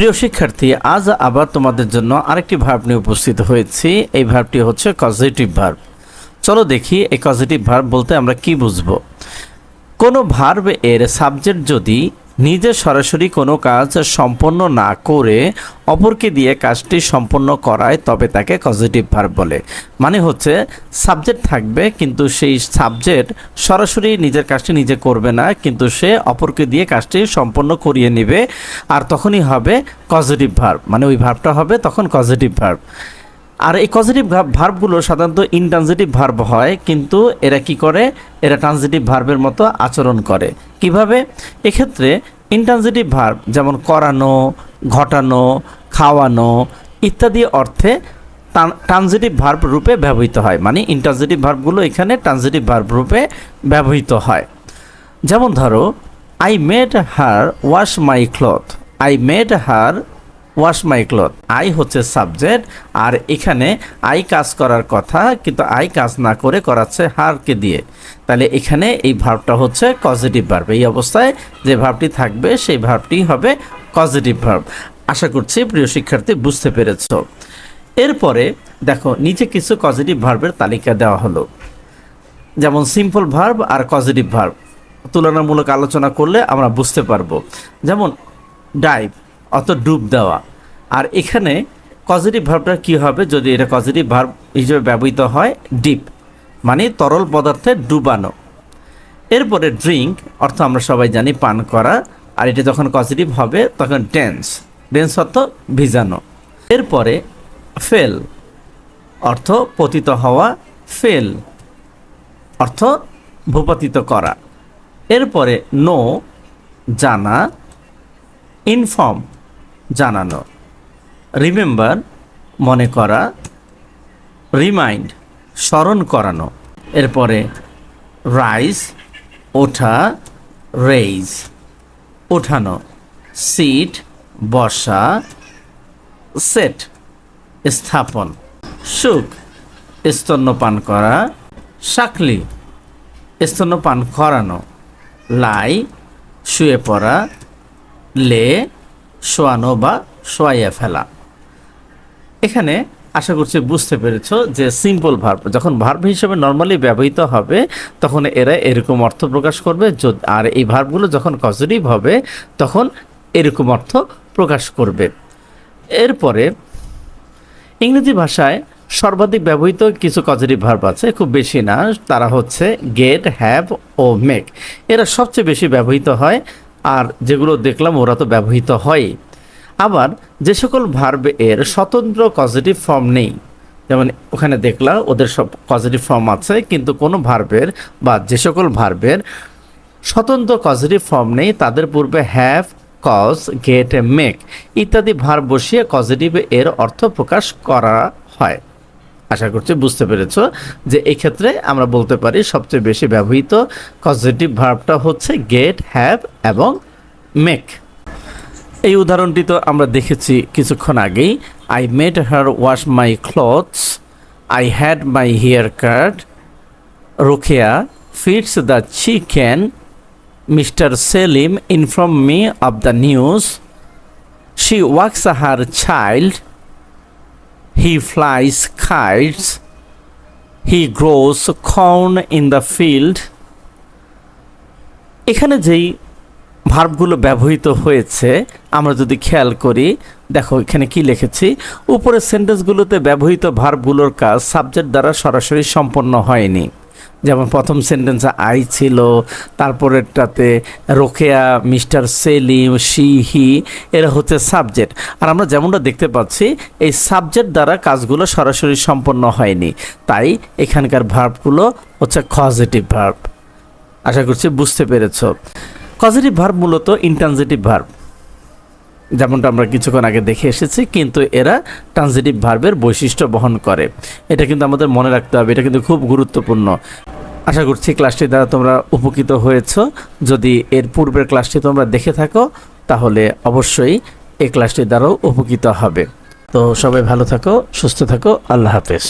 প্রিয় শিক্ষার্থী, আজ আবার তোমাদের জন্য আরেকটি ভার্ব নিয়ে উপস্থিত হয়েছি। এই ভার্বটি হচ্ছে কজিটিভ ভার্ব চলো দেখি এই কজিটিভ ভার্ব বলতে আমরা কি বুঝব? কোনো ভার্ব এর সাবজেক্ট যদি নিজে সরাসরি কোনো কাজ সম্পন্ন না করে অপরকে দিয়ে কাজটি সম্পন্ন করায়, তবে তাকে পজিটিভ ভার্ব বলে। মানে হচ্ছে সাবজেক্ট থাকবে, কিন্তু সেই সাবজেক্ট সরাসরি নিজের কাজটি নিজে করবে না, কিন্তু সে অপরকে দিয়ে কাজটি সম্পন্ন করিয়ে নেবে, আর তখনই হবে পজিটিভ ভার্ব মানে ওই ভার্বটা হবে তখন পজিটিভ ভার্ব আর এই পজিটিভ ভার্বগুলো সাধারণত ইনট্রানজিটিভ ভার্ব হয়, কিন্তু এরা কি করে? এরা ট্রানজিটিভ ভার্বের মতো আচরণ করে। কীভাবে? এক্ষেত্রে ইনট্রানজিটিভ ভার্ব যেমন করানো, ঘটানো, খাওয়ানো ইত্যাদি অর্থে ট্রানজিটিভ ভার্ব রূপে ব্যবহৃত হয়। মানে ইনট্রানজিটিভ ভার্বগুলো এখানে ট্রানজিটিভ ভার্ব রূপে ব্যবহৃত হয়। যেমন ধরো I made her wash my cloth I made her wash my cloth I হচ্ছে সাবজেক্ট আর এখানে আই কাজ করার কথা, কিন্তু আই কাজ না করে করাচ্ছে হারকে দিয়ে। তাহলে এখানে এই ভার্বটা হচ্ছে পজিটিভ ভার্ব এই অবস্থায় যে ভাবটি থাকবে, সেই ভার্বটি হবে পজিটিভ ভার্ব আশা করছি প্রিয় শিক্ষার্থী বুঝতে পেরেছ। এরপরে দেখো, নিচে কিছু পজিটিভ ভার্বের তালিকা দেওয়া হলো। যেমন সিম্পল ভার্ব আর পজিটিভ ভার্ব তুলনামূলক আলোচনা করলে আমরা বুঝতে পারব। যেমন ডাইভ অত ডুব দেওয়া। আর এখানে পজিটিভ ভার্বটা কি হবে? যদি এটা পজিটিভ ভার্ব হিসেবে ব্যবহৃত হয় ডিপ মানে তরল পদার্থে ডুবানো। এরপরে ড্রিঙ্ক অর্থ আমরা সবাই জানি পান করা, আর এটা যখন পজিটিভ হবে, তখন ডেন্স ডেন্স অর্থ ভিজানো। এরপরে ফেল অর্থ পতিত হওয়া ফেল অর্থ ভূপাতিত করা। এরপরে নো জানা ইনফর্ম জানানো। রিমেম্বার মনে করা রিমাইন্ড স্মরণ করানো। এরপরে রাইজ ওঠা রেইজ ওঠানো। সিট বসা সেট স্থাপন। সুখ স্তন্যপান করা। শাকলি, স্তন্যপান করানো। লাই শুয়ে পড়া। লে শোয়ানো বা শোয়াইয়া ফেলা। এখানে আশা করছি বুঝতে পেরেছ যে সিম্পল ভার্ব যখন ভার্ব হিসেবে নর্মালি ব্যবহৃত হবে, তখন এরা এরকম অর্থ প্রকাশ করবে আর এই ভার্বগুলো যখন পজিটিভ হবে, তখন এরকম অর্থ প্রকাশ করবে। এরপরে ইংরেজি ভাষায় সর্বাধিক ব্যবহৃত কিছু পজিটিভ ভার্ব আছে, খুব বেশি না, তারা হচ্ছে গেট হ্যাভ ও মেক এরা সবচেয়ে বেশি ব্যবহৃত হয় আর যেগুলো দেখলাম ওরা তো ব্যবহৃত হয়। আবার যে সকল ভার্ব এর স্বতন্ত্র পজিটিভ ফর্ম নেই। যেমন ওখানে দেখলাম ওদের সব পজিটিভ ফর্ম আছে, কিন্তু কোনো ভার্বের বা যে সকল ভার্বের স্বতন্ত্র পজিটিভ ফর্ম নেই। তাদের পূর্বে হ্যাভ কজ গেট মেক ইত্যাদি ভার বসিয়ে পজিটিভ এর অর্থ প্রকাশ করা হয়। আশা করছি বুঝতে পেরেছ যে এই ক্ষেত্রে আমরা বলতে পারি সবচেয়ে বেশি ব্যবহৃত পজিটিভ ভার্বটা হচ্ছে গেট হ্যাভ এবং মেক এই উদাহরণটি তো আমরা দেখেছি কিছুক্ষণ আগেই। I made her wash my clothes I had my hair cut Rokeya fits the chicken mister Selim inform me of the news she works her child he flies kites. He grows corn in the field. এখানে যেই ভার্বগুলো ব্যবহৃত হয়েছে, আমরা যদি খেয়াল করি, দেখো এখানে কি লিখেছি? উপরের সেন্টেন্সগুলোতে ব্যবহৃত ভার্বগুলোর কাজ সাবজেক্ট দ্বারা সরাসরি সম্পন্ন হয়নি। যেমন প্রথম সেন্টেন্সে আই ছিল তারপরেরটাতে Rokeya, mister Selim she he এরা হচ্ছে সাবজেক্ট। আর আমরা যেমনটা দেখতে পাচ্ছি, এই সাবজেক্ট দ্বারা কাজগুলো সরাসরি সম্পন্ন হয়নি। তাই এখানকার ভার্বগুলো হচ্ছে কজেটিভ ভার্ব আশা করছি বুঝতে পেরেছ। কজেটিভ ভার্ব মূলত ইনট্রানজিটিভ ভার্ব যেমনটা আমরা কিছুক্ষণ আগে দেখে এসেছি, কিন্তু এরা ট্রানজিটিভ ভার্বের বৈশিষ্ট্য বহন করে। এটা কিন্তু আমাদের মনে রাখতে হবে, এটা কিন্তু খুব গুরুত্বপূর্ণ। আশা করছি ক্লাসটি দ্বারা তোমরা উপকৃত হয়েছ। যদি এর পূর্বের ক্লাসটি তোমরা দেখে থাকো, তাহলে অবশ্যই এই ক্লাসটি দ্বারাও উপকৃত হবে। তো সবাই ভালো থাকো, সুস্থ থাকো, আল্লাহ হাফেজ।